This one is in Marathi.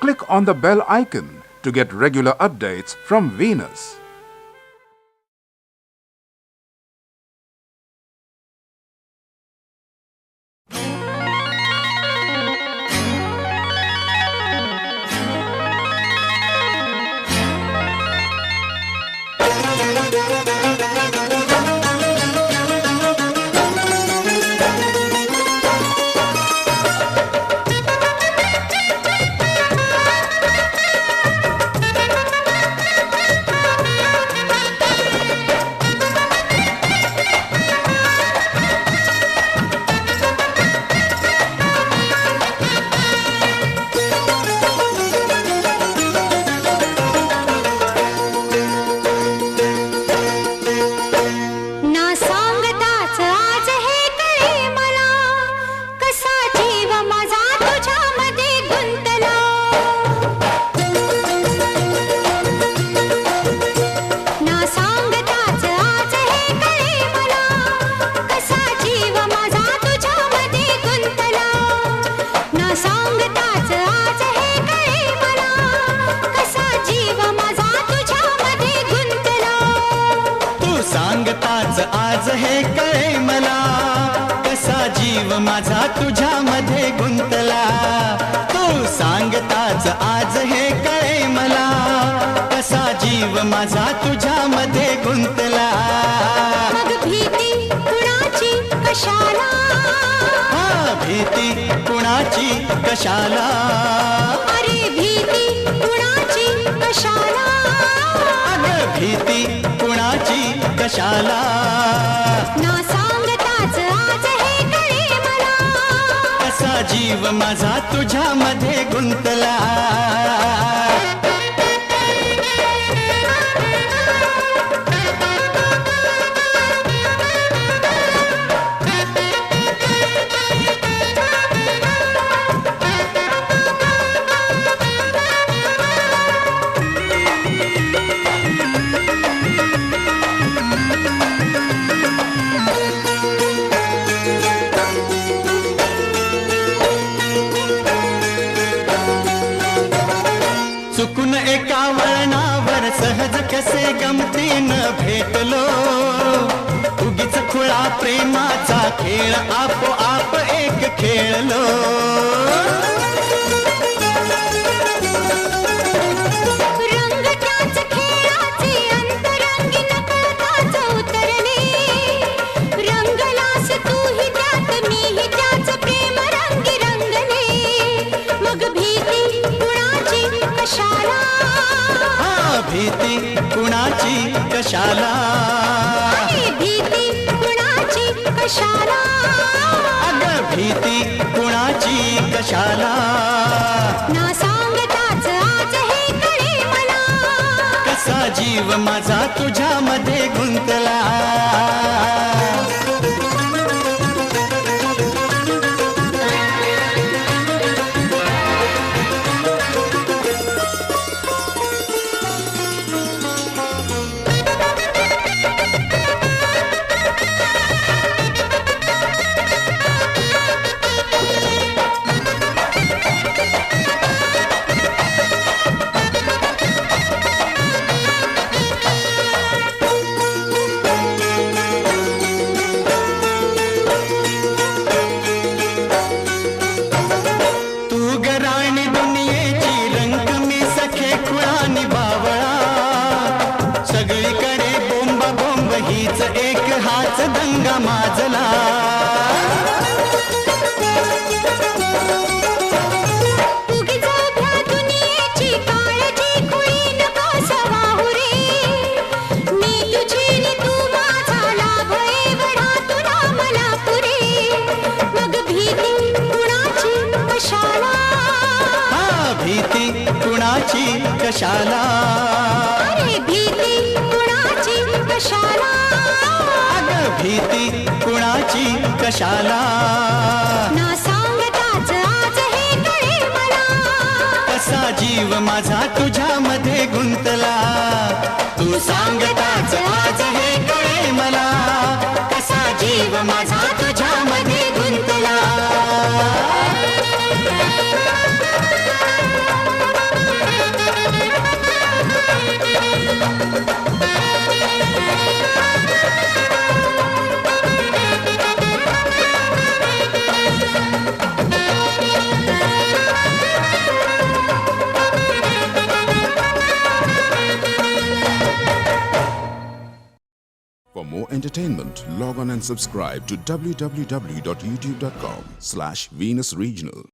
click on the bell icon to get regular updates from Venus. कळे मला कसा जीव माझा तुझ्यामध्ये गुंतला. तू सांगताच आज हे कळे मला कसा जीव माझा तुझ्यामध्ये गुंतला. मग भीती कुणाची कशाला? हा भीती कुणाची कशाला? कशाला ना सांगताच आज हे कळे मला. कसा जीव माझा तुझ्यामध्ये गुंतला. कसे गमतीनं भेटलो. उगीच खुळा प्रेमाचा खेळ आपोआप एक खेळलो. भीती कुणाची कशाला? भीती कुणाची कशाला? अग भीती कुणाची कशाला? ना सांगताच आज हे कळे मला. कसा जीव माझा तुझ्यामध्ये गुंतला? मग भीती कुणाची कशाला? हा भीती कुणाची कशाला? अरे भीती कुणाची कशाला? भीती कुणाची? कशाला? ना सांगताच आज हे कळे मला. कसा जीव माझा तुझ्यामध्ये गुंतला? तू सांगताच आज entertainment, log on and subscribe to www.youtube.com slash Venus Regional.